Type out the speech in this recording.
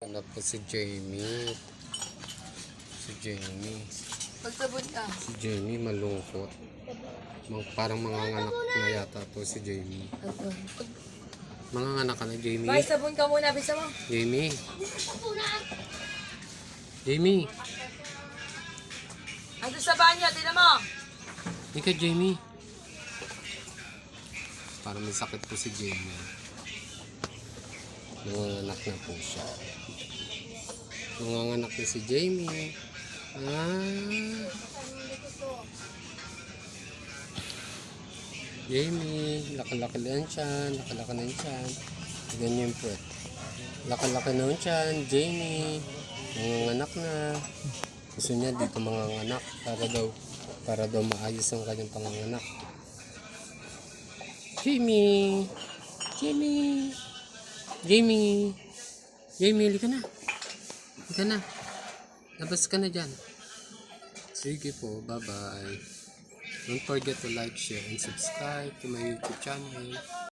Hanap ko si Jamie. Si Jamie. Pagtabot ka. Si Jamie malungkot. Mang, parang manganganak na yata to si Jamie. Manganganak ka na, Jamie. Bye, sabon ka muna. Bisa mo. Jamie. Jamie. Ando sa banyo. Tignan mo. Hindi ka, Jamie. Parang may sakit po si Jamie. Nanganganak na po siya. Nanganganak na si Jamie. Ah. Jamie, laki-laki na yan siyan. Laki-laki na yan siyan. Ganyan yung puwet. Laki-laki na yan siyan. Jamie, nanganganak na. Gusto niya dito manganganak para daw para daw maayos ang kanyang panganganak. Jamie! Jamie! Jamie! Jamie, halika na. Halika na. Labas ka na dyan. Sige po, bye-bye. Don't forget to like, share, and subscribe to my YouTube channel.